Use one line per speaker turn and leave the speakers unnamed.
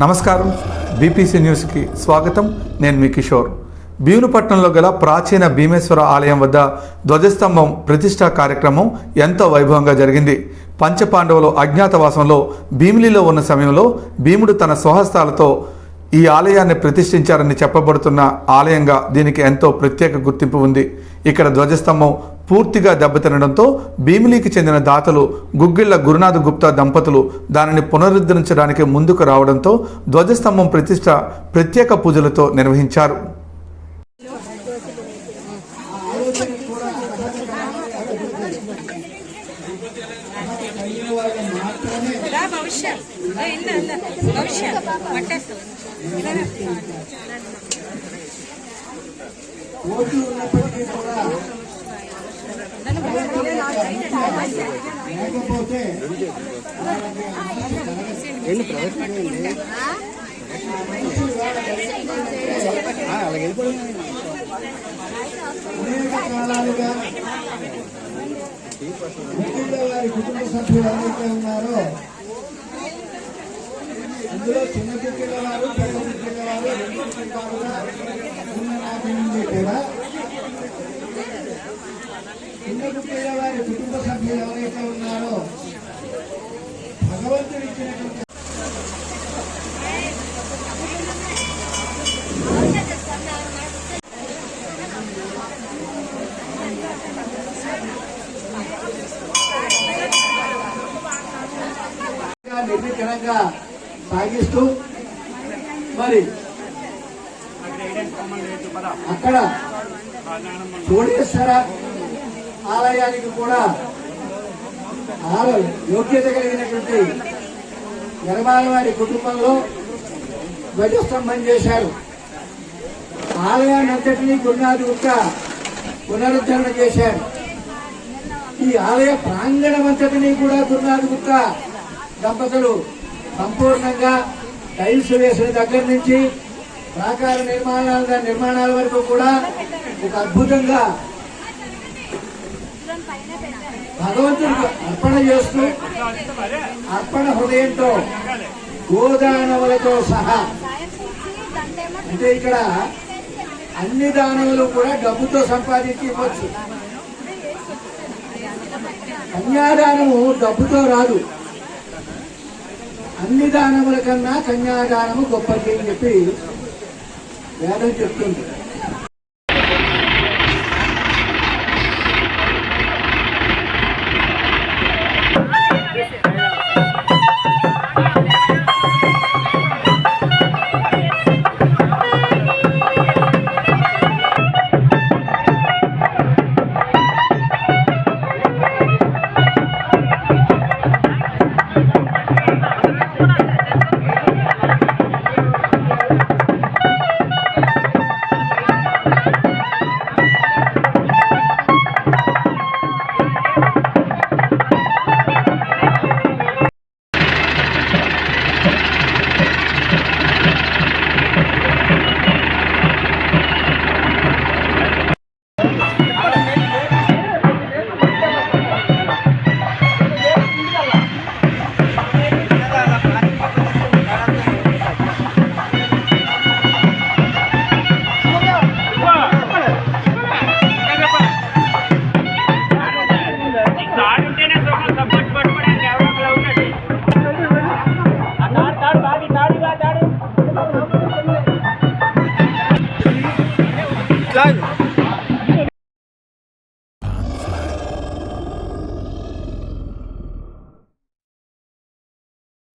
నమస్కారం. బీపీసీ న్యూస్కి స్వాగతం. నేను మీ కిషోర్. భీమునిపట్నంలో గల ప్రాచీన భీమేశ్వర ఆలయం వద్ద ధ్వజస్తంభం ప్రతిష్టా కార్యక్రమం ఎంతో వైభవంగా జరిగింది. పంచపాండవులు అజ్ఞాతవాసంలో భీమిలిలో ఉన్న సమయంలో భీముడు తన స్వహస్తాలతో ఈ ఆలయాన్ని ప్రతిష్ఠించారని చెప్పబడుతున్న ఆలయంగా దీనికి ఎంతో ప్రత్యేక గుర్తింపు ఉంది. ఇక్కడ ధ్వజస్తంభం పూర్తిగా దెబ్బతినడంతో భీమిలీకి చెందిన దాతలు గుగ్గిళ్ళ గురునాథ్ గుప్తా దంపతులు దానిని పునరుద్ధరించడానికి ముందుకు రావడంతో ధ్వజస్తంభం ప్రతిష్ట ప్రత్యేక పూజలతో నిర్వహించారు.
ఓటు ఉన్నప్పటికీ కూడా లేకపోతే అనేక కాలాలుగా ముఖ్యంగా వారి కుటుంబ సభ్యులు ఎవరైతే ఉన్నారో అందులో చిన్న కుక్కిళ్ళ వారు పెద్ద కుక్కిళ్ళ వారు రెండు కుటుంబాలుగా ఉన్న నాటి నుండి కూడా చిన్న కుక్కిళ్ళ వారి కుటుంబ సభ్యులు ఎవరైతే ఉన్నారో భగవంతుడు ఇచ్చినటువంటి నిర్విఘ్నంగా సాగిస్తూ మరి అక్కడ కోడేశ్వర ఆలయానికి కూడా ఆలయ యోగ్యత కలిగినటువంటి నిర్మాణ వారి కుటుంబంలో ధ్వజస్తంభం చేశారు. ఆలయాన్ని అంతటినీ గురునాథ్ గుప్త పునరుద్ధరణ చేశారు. ఈ ఆలయ ప్రాంగణం అంతటినీ కూడా గురునాథ్ గుప్త దంపతులు సంపూర్ణంగా టైల్స్ వేసిన దగ్గర నుంచి ప్రాకార నిర్మాణాల నిర్మాణాల వరకు కూడా ఒక అద్భుతంగా భగవంతుడికి అర్పణ చేస్తూ అర్పణ హృదయంతో గోదానములతో సహా అంటే ఇక్కడ అన్ని దానములు కూడా డబ్బుతో సంపాదించి ఇవ్వచ్చు. కన్యాదానము డబ్బుతో రాదు. అన్ని దానముల కన్నా కన్యాదానము గొప్పది అని చెప్పి వేదం చెప్తుంది.